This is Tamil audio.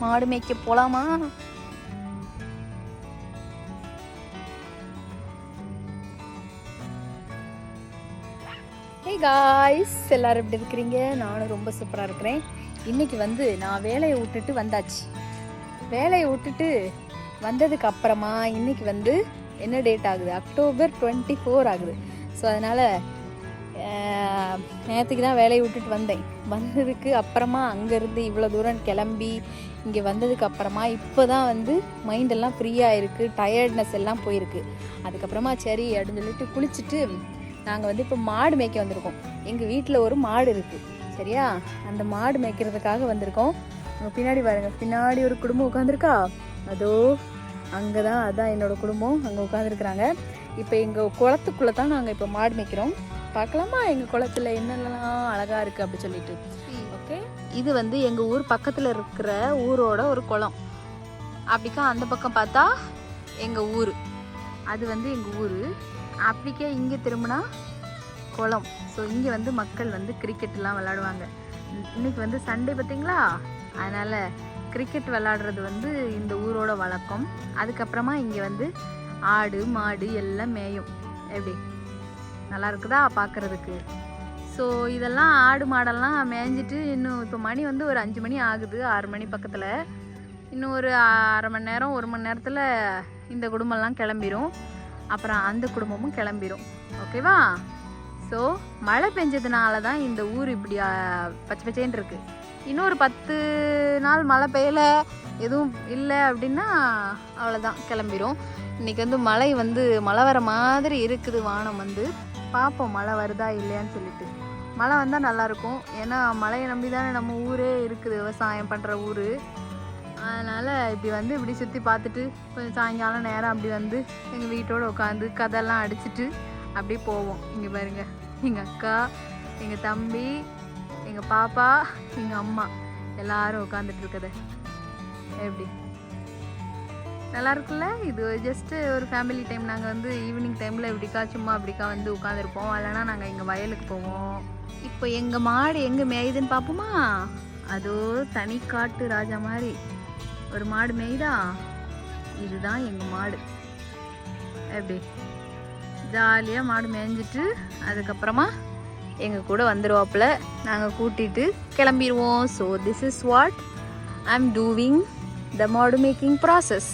மாடு மேய்க்க போலாமா? ஹே காய்ஸ் எல்லாரும் எப்படி இருக்கிறீங்க? நானும் ரொம்ப சூப்பராக இருக்கிறேன். இன்னைக்கு வந்து நான் வேலையை விட்டுட்டு வந்தாச்சு. வேலையை விட்டுட்டு வந்ததுக்கு அப்புறமா இன்னைக்கு வந்து என்ன டேட் ஆகுது? அக்டோபர் டுவெண்ட்டி ஃபோர் ஆகுது. ஸோ அதனால் நேற்றுக்கு தான் வேலையை விட்டுட்டு வந்தேன். வந்ததுக்கு அப்புறமா அங்கேருந்து இவ்வளோ தூரம் கிளம்பி இங்கே வந்ததுக்கு அப்புறமா இப்போ தான் வந்து மைண்டெல்லாம் ஃப்ரீயாக இருக்குது டயர்ட்னஸ் எல்லாம் போயிருக்கு. அதுக்கப்புறமா சரி அப்படின்னு சொல்லிட்டு குளிச்சுட்டு நாங்கள் வந்து இப்போ மாடு மேய்க்க வந்திருக்கோம். எங்கள் வீட்டில் ஒரு மாடு இருக்குது சரியா? அந்த மாடு மேய்க்கிறதுக்காக வந்திருக்கோம். பின்னாடி பாருங்க பின்னாடி ஒரு குடும்பம் உட்காந்துருக்கா அதோ அங்கே தான் அதான் என்னோட குடும்பம் அங்கே உட்காந்துருக்குறாங்க இப்போ எங்கள் குளத்துக்குள்ளே தான் நாங்கள் இப்போ மாடு மேய்க்கிறோம். பார்க்கலாமா? எங்கள் குளத்துல என்னென்னலாம் அழகாக இருக்குது அப்படி சொல்லிட்டு. ஓகே இது வந்து எங்கள் ஊர் பக்கத்தில் இருக்கிற ஊரோட ஒரு குளம். அப்படிக்கா அந்த பக்கம் பார்த்தா எங்கள் ஊர். அது வந்து எங்கள் ஊர். அப்படிக்கே இங்கே திரும்பினா குளம். ஸோ இங்கே வந்து மக்கள் வந்து கிரிக்கெட்லாம் விளாடுவாங்க. இன்- இன்னைக்கு வந்து சண்டே பார்த்தீங்களா? அதனால் கிரிக்கெட் விளாடுறது வந்து இந்த ஊரோட வழக்கம். அதுக்கப்புறமா இங்கே வந்து ஆடு மாடு எல்லாம் மேயும். எப்படி? நல்லா இருக்குதா பார்க்குறதுக்கு ஸோ இதெல்லாம் ஆடு மாடெல்லாம் மேய்ஞ்சிட்டு இன்னும் இப்போ மணி வந்து ஒரு அஞ்சு மணி ஆகுது ஆறு மணி பக்கத்தில். இன்னும் ஒரு அரை மணி நேரம் ஒரு மணி நேரத்தில் இந்த குடும்பம்லாம் கிளம்பிரும். அப்புறம் அந்த குடும்பமும் கிளம்பிரும். ஓகேவா ஸோ மழை பெஞ்சதுனால தான் இந்த ஊர் இப்படி பச்சை பச்சேன்னு இருக்கு. இன்னொரு பத்து நாள் மழை பெய்யல எதுவும் இல்லை அப்படின்னா அவ்வளோதான் கிளம்பிரும். இன்னைக்கு வந்து மழை வந்து மழை வர மாதிரி இருக்குது வானம் வந்து. பார்ப்போம் மழை வருதா இல்லையான்னு சொல்லிட்டு. மழை வந்தால் நல்லாயிருக்கும். ஏன்னா மழையை நம்பி தானே நம்ம ஊரே இருக்குது விவசாயம் பண்ணுற ஊர். அதனால் இப்படி வந்து இப்படி சுற்றி பார்த்துட்டு கொஞ்சம் சாயங்காலம் நேரம் அப்படி வந்து எங்கள் வீட்டோடு உட்காந்து கதெல்லாம் அடிச்சிட்டு அப்படியே போவோம். இங்கே பாருங்க எங்கள் அக்கா எங்கள் தம்பி எங்கள் பாப்பா எங்கள் அம்மா எல்லாரும் உட்காந்துட்டு இருக்கத எப்படி? நல்லா இருக்குல்ல இது ஜஸ்ட்டு ஒரு ஃபேமிலி டைம் நாங்கள் வந்து ஈவினிங் டைமில் இப்படிக்கா சும்மா அப்படிக்கா வந்து உட்காந்துருப்போம் இல்லைன்னா நாங்கள் எங்கள் வயலுக்கு போவோம். இப்போ எங்கள் மாடு எங்கே மேயுதுன்னு பார்ப்போமா அதோ தனி காட்டு ராஜா மாதிரி. ஒரு மாடு மேய்தா? இதுதான் எங்கள் மாடு. எப்படி? ஜாலியாக மாடு மேய்ஞ்சிட்டு அதுக்கப்புறமா எங்கள் கூட வந்துடுவாப்புல நாங்கள் கூட்டிட்டு கிளம்பிடுவோம் so this is what I am doing the மாடு மேக்கிங் ப்ராசஸ்